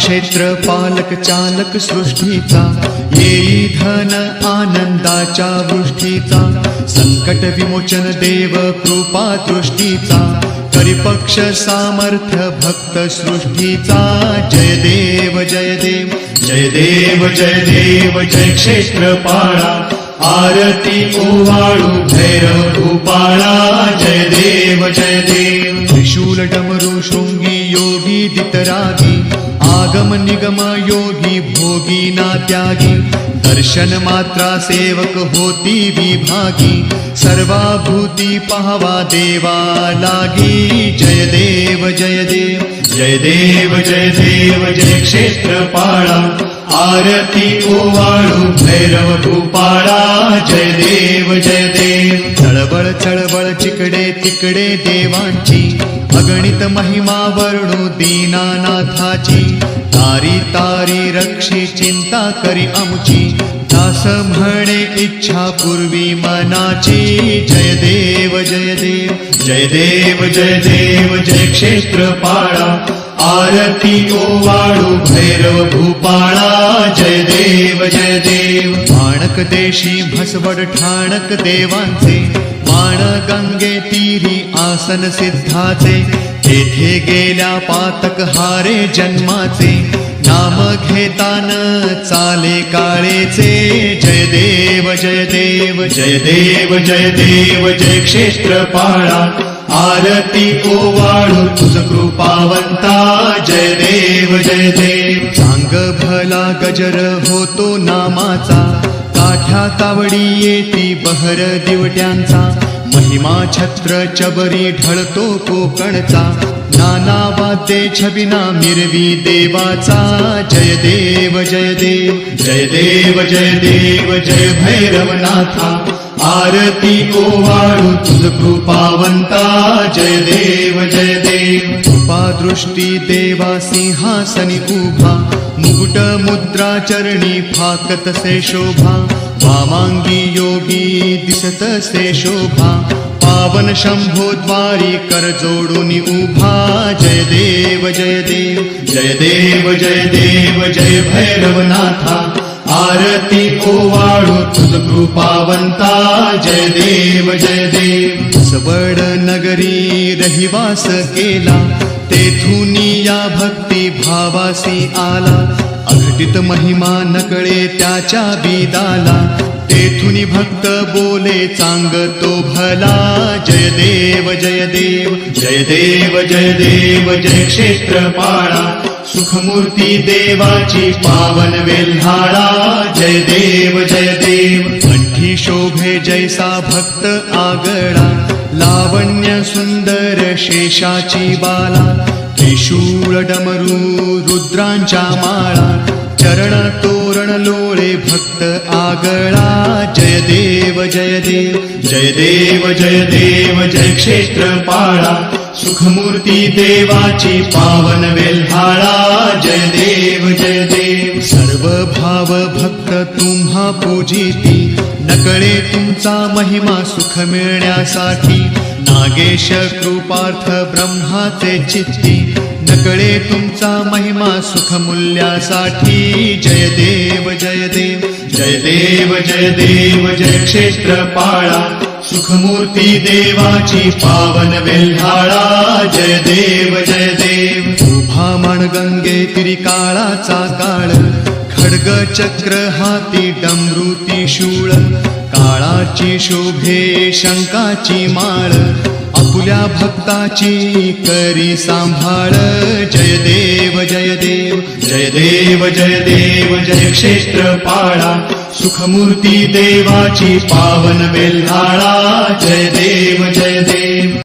क्षेत्र पालक चालक सृष्टीचा येई धन आनंदाच्या वृष्टीचा संकट विमोचन देव कृपा दृष्टीचा परिपक्ष सामर्थ्य भक्त सृष्टीचा. जय देव जय देव जय देव जय देव जय क्षेत्र पाळा आरती ओवाळू भैरव भूपाळा जय देव जय देव. त्रिशूल डमरू शृंगी योगी दितरागी आगम निगम योगी भोगी ना त्यागी। दर्शन मात्रा सेवक होती विभागी। सर्वाभूती पहावा देवा लागी। जय देव जय देव जय देव जय देव जय क्षेत्र पाळा आरती ओवाळू भैरव भूपाळा जय देव जय देव। चळबळ चळबळ चिकडे तिकडे देवांची। अगणित महिमा वर्णू दीनानाथाची. तारी तारी रक्षी चिंता करी आमची. दास म्हणे इच्छा पूर्वी मनाची. जय देव जय देव जय देव जय देव जय क्षेत्र पाळा आरती ओवाळू भैरव भूपाळा. जय देव जय देव. माणक देशी भसवड ठाणक देवांचे. बाण गंगे तीरी आसन सिद्धाचे तेथे गेल्या पातक हारे जन्माचे नाम घेतान चाले काळेचे. जय देव जय देव जय देव जय देव जय क्षेत्र पाळा आरती ओवाळू तुझ कृपावंता. जय देव जय देव. सांग भला गजर होतो नामाचा. काठ्या तावडी येती बहर दिवट्यांचा. महिमा छत्र चबरी ढळतो कोकणचा. नाना वाद्ये छबिना मिरवी देवाचा. जय देव जय देव जय देव जय देव जय भैरवनाथा. आरती ओवाळू तुझ कृपावंता. जय देव जय देव. कृपा दृष्टी देवा सिंहासनी उभा. मुकुट मुद्रा चरणी फाकत से शोभा. भावांगी योगी दिसत से शोभा. पावन शंभो द्वारी कर जोडून उभा. जय देव जय देव जय देव जय देव जय भैरवनाथा. आरती ओवाळू तुझ कृपावंता. जय देव जय देव सबड नगरी रहिवास केला. तेथून या भक्ती भावासी आला. अघटित महिमा नकळे त्याच्या बिदाला. तेथून भक्त बोले चांग तो भला. जय देव जय देव जय देव जय देव जय क्षेत्र पाळा सुखमूर्ती देवाची पावन वेल्हाळा. जय देव जय देव शोभे जैसा भक्त आगळा लावण्य सुंदर शेषाची बाला त्रिशूळ डमरू रुद्रांच्या माळा चरण तोरण लोळे भक्त आगळा. जय देव जय देव जय देव जय देव जय क्षेत्र पाळा सुखमूर्ती देवाची पावन वेल्हाळा. जय देव जय देव सर्व भाव भक्त तुम्हा पूजिती. नकळे तुमचा महिमा सुख मिळण्यासाठी. नागेश कृपार्थ ब्रह्माचे चित्ती. नकळे तुमचा महिमा सुख मूल्यासाठी. जय देव जय देव जय देव जय देव जय क्षेत्र पाळा सुखमूर्ती देवाची पावन वेल्हाळा. जय देव जय देव. उभा गंगे तिरी काळाचा काळ. खड्ग चक्र हाती डमरुती शूळ काळाची शोभे शंकाची माळ आपुल्या भक्ताची करी सांभाळ. जय देव जय देव जय देव जय देव जय क्षेत्र पाळा सुखमूर्ती देवाची पावन बेल्हाळा जय देव जय देव.